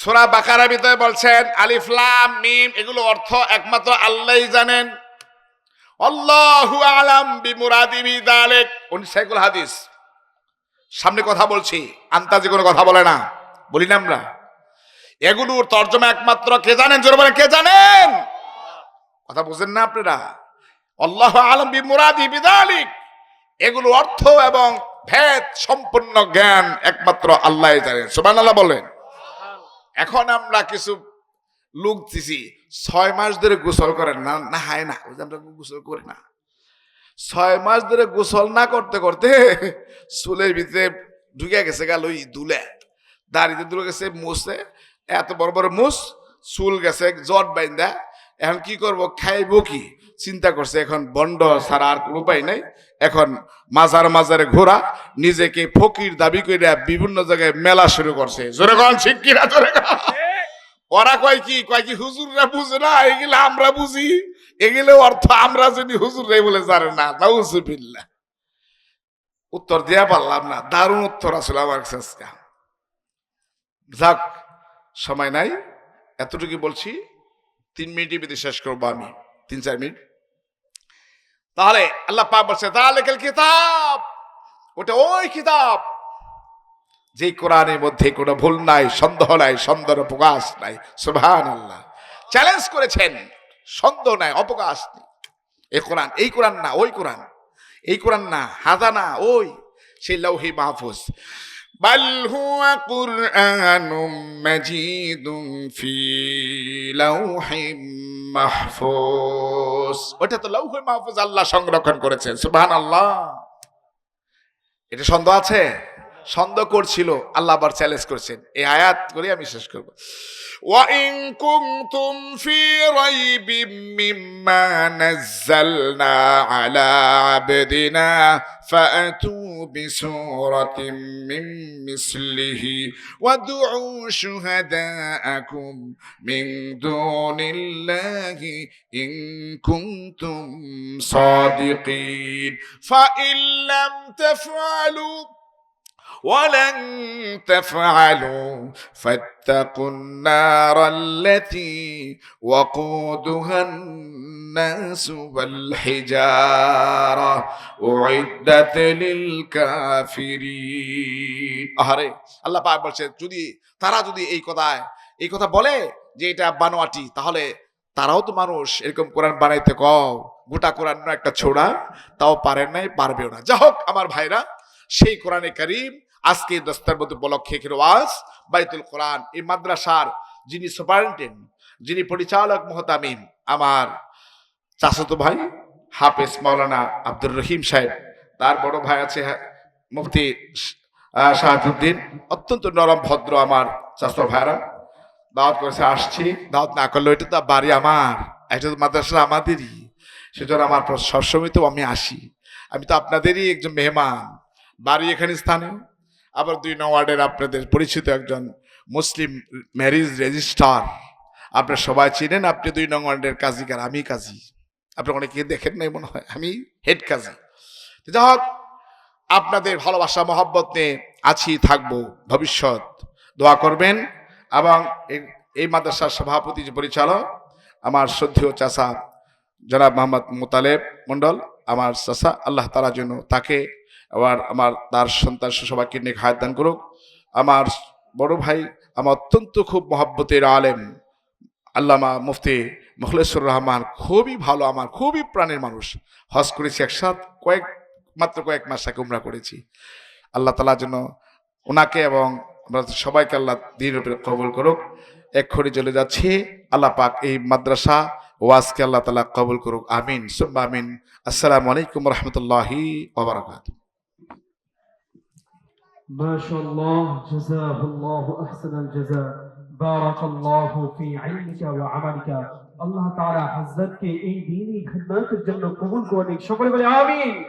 সোরা বাকারা ভিতরে বলছেন আলিফলাম মিম, এগুলো অর্থ একমাত্র আল্লাহই জানেন। আল্লাহু আলাম বিমুরাদি বিদালিক। উনি সাইকুল হাদিস। সামনে কথা বলছি, আন্তাজে কোনো কথা বলে না। বলি না আমরা। এগুলোর তর্জমা একমাত্র কে জানেন? জোর বলে কে জানেন? কথা বুঝেন না আপনারা। আল্লাহ আলম বিমুরাদি বিদালিক। এগুলো অর্থ এবং ভেদ সম্পূর্ণ জ্ঞান একমাত্র আল্লাহ জানেন। সুবান আল্লাহ বলেন। এখন আমরা কিছু লোক দিছি, ছয় মাস ধরে গোসল করেন না না, হায় না আমরা গোসল করি না। ছয় মাস ধরে গোসল না করতে করতে চুলের ভিতরে ঢুকে গেছে গেল ওই দুলে। দাড়িতে দুলে গেছে মুছে, এত বড় বড় মুস চুল গেছে জট বাইন্দা। এখন কি করব, খাইবো কি? চিন্তা করছে, এখন বন্ড ছাড়া আর কোনো উপায় নাই। এখন মাজার মাজারে ঘোরা, নিজেকে ফকির দাবি করে বিভিন্ন জায়গায় মেলা শুরু করছে। জোরে কন, ঠিক কিনা জোরে কন। ওরা কয় কি কয় কি হুজুররা বুঝে না? এগুলো আমরা বুঝি। এগুলো অর্থ আমরা যদি হুজুররাই বলে জানে না, নাউজুবিল্লাহ। উত্তর দেয়া পারলাম না, দারুণ উত্তর আসলে আমার কাছে যাক, সময় নাই এতটুকু বলছি। তিন মিনিটের ভিতরে শেষ করব আমি। তিন, চার মিনিট। তাহলে আল্লাহ পাক বলছে তাহলে কেল কিতাব ওটা ওই কিতাব যে কোরআনের মধ্যে কোনো ভুল নাই সন্দেহ নাই সন্দেহ প্রকাশ নাই সুবহান আল্লাহ চ্যালেঞ্জ করেছেন সন্দেহ নাই অপকাশ নেই এই কোরআন এই কোরআন না ওই কোরআন এই কোরআন না হাদা না ওই সেই লৌহি মাহফুজ بل هو قرآن مجيد في لوح মাহফুজ ওইটা তো লৌহ মাহফুজ আল্লাহ সংরক্ষণ করেছেন সুবাহ আল্লাহ এটা সন্দেহ আছে? সন্দেহ করছিল আল্লাহ আবার চ্যালেঞ্জ করছেন এই আয়াত করে আমি শেষ করব وإن كنتم في ريب مما نزلنا على عبدنا فأتوا بسورة من مثله وادعوا شهداءكم من دون الله إن كنتم صادقين فإن لم تفعلوا ولن تفعلوا فاتقوا النار التي وقودها الناس والحجارة أعدت للكافرين আহারে আল্লাহ পাক বলছে যদি তারা যদি এই কথায় এই কথা বলে যে এটা বানোয়াটি তাহলে তারাও তো মানুষ এরকম কোরআন বানাইতে কও গোটা কোরআন না একটা ছোড়া তাও পারেন নাই পারবেও না যা হোক আমার ভাইরা সেই কোরআনে করিম আজকে দস্তারবত উপলক্ষে ওয়াজ বাইতুল কোরআন এই মাদ্রাসার যিনি সুপারিনটেন্ডেন্ট যিনি পরিচালক মহতামিম আমার চাচাতো ভাই হাফেজ মাওলানা আব্দুর রহিম সাহেব তার বড় ভাই আছে হা- মুফতি আহ, শাহাবুদ্দিন অত্যন্ত নরম ভদ্র আমার চাচা ভাইরা। দাওয়াত করেছে আসছি। দাওয়াত না করলে এটা তো বাড়ি আমার এটা তো মাদ্রাসা আমাদেরই। সেজন্য আমার সবসময় তো আমি আসি। আমি তো আপনাদেরই একজন মেহমান বাড়ি এখানে স্থানীয়। আবার দুই নং ওয়ার্ডের আপনাদের পরিচিত একজন মুসলিম ম্যারিজ রেজিস্ট্রার। আপনারা সবাই চিনেন, আপনি দুই নং ওয়ার্ডের কাজীকার আমি কাজী। আপনি অনেকে দেখেন নাই মনে হয়, আমি হেড কাজী। যাই হোক, আপনাদের ভালোবাসা, মহব্বত নিয়ে আছি, থাকব ভবিষ্যৎ। দোয়া করবেন। এবং এই- এই মাদ্রাসার সভাপতি, যে পরিচালক, আমার শ্রদ্ধেয় চাষা জনাব মোহাম্মদ মোতালেব মণ্ডল, আমার চাষা আল্লাহ তালা জন্য তাকে আবার আমার তার সন্তান সবাইকে নিয়ে হায়াত দান করুক। আমার বড় ভাই, আমার অত্যন্ত খুব মহাব্বতের আলেম, আল্লামা মুফতি মুখলেশ্বর রহমান, খুবই ভালো আমার, খুবই প্রাণের মানুষ। হজ করেছি একসাথ, কয়েক, মাত্র কয়েক মাস আগে উমরা করেছি। আল্লাহ তালার জন্য ওনাকে এবং আমরা সবাইকে আল্লাহ দিন কবল করুক। এক্ষুনি চলে যাচ্ছি, আল্লাহ পাক এই মাদ্রাসা ওয়াজকে আল্লাহ তালা কবুল করুক। আমিন, সুম্মা আমিন। আসসালামু আলাইকুম রহমতুল্লাহি ওবরাকাত ما شاء الله جزاه الله أحسن الجزاء. بارك الله في علمك وعملك. الله تعالى حزتك اي ديني خدمات الجنة قبول کو شكرا لك. آمين.